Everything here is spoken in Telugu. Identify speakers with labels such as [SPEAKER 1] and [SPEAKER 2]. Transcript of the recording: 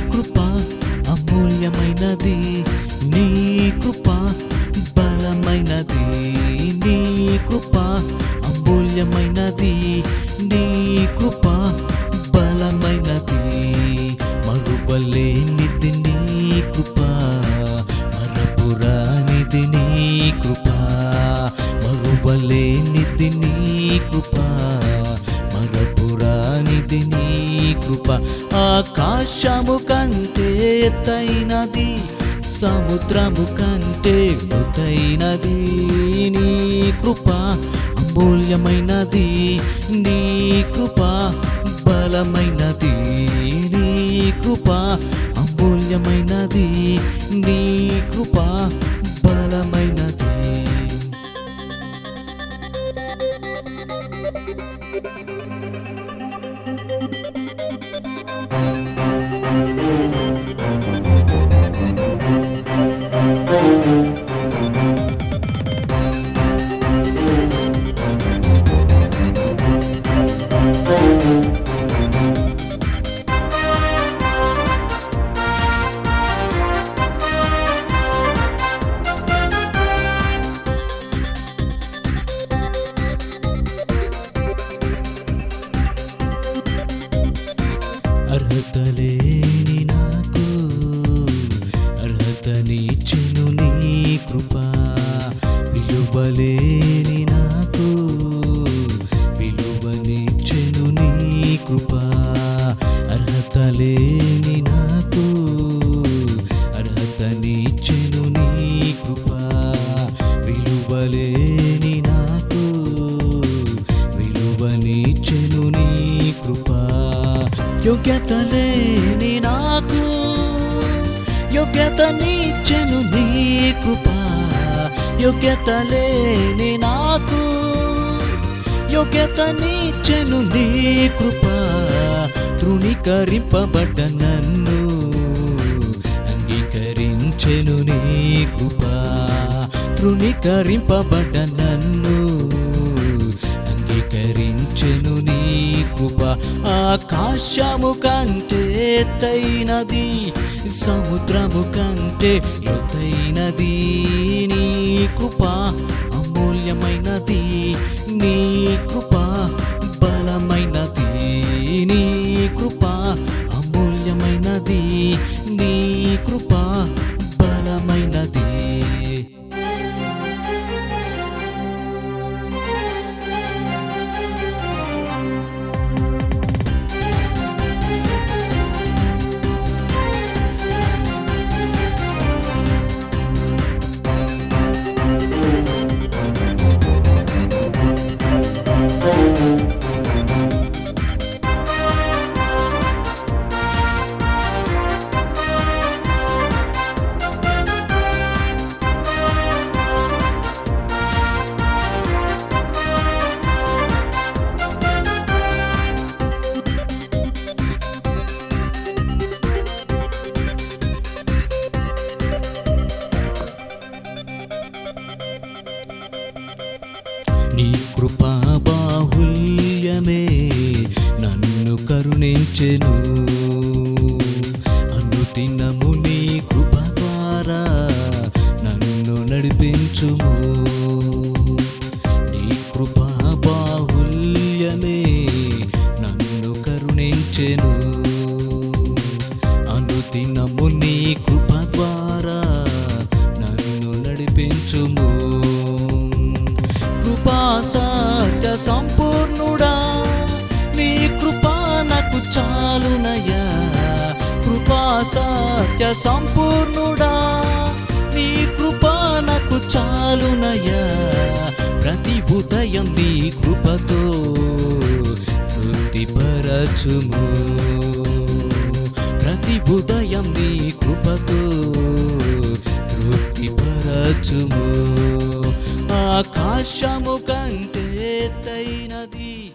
[SPEAKER 1] కృప అమూల్యమైనది. నీ కృప బలమైనది. నీ కృప అమూల్యమైనది. నీ కృప బలమైనది. మరువలేనిది నీ కృప మరపురానిది నీ కృప. మరువలేనిది నీ కృప మరపురానిది నీ కృప. ఆకాశము కంటే ఎత్తైనది సముద్రము కంటే లోతైనది నీ కృప అమూల్యమైనది నీ కృప బలమైనది. నీ కృప అమూల్యమైనది నీ కృప బలమైనది. అర్హత లేని నాకు అర్హతనిచ్చెను నీ కృప. విలువలేని నాకు విలువనిచ్చెను నీ కృప. అర్హత లేని యోగ్యత లేని నాకు. యోగ్యత యోగ్యతనిచ్చెను నీ కృప యోగ్యత లేని నాకు. యోగ్యత యోగ్యతనిచ్చెను నీ కృప తృణీకరింపబడ్డ నన్ను అంగీకరించెను నీ కృప తృణీకరింపబడ్డ నన్ను అంగీకరించెను నీ కృప ఆకాశము కంటే ఎత్తైనది సముద్రము కంటే లోతైనది. నీ కృప అమూల్యమైనది నీ కృప నీ కృపా బాహుల్యమే నన్ను కరుణించెను. అనుదినము నీ కృప ద్వారా నన్ను నడిపించుము. నీ కృపా బాహుల్యమే నన్ను కరుణించెను. అనుదినము నీ కృప ద్వారా నన్ను నడిపించుము. సత్య సంపూర్ణుడా. నీ కృపానకు నాకు చాలునయ్యా. ప్రతి ఉదయం నీ కృపతో తృప్తిపరచుము. ప్రతి ఉదయం నీ కృపతో తృప్తిపరచుము. ఆకాశము కంటే తైనది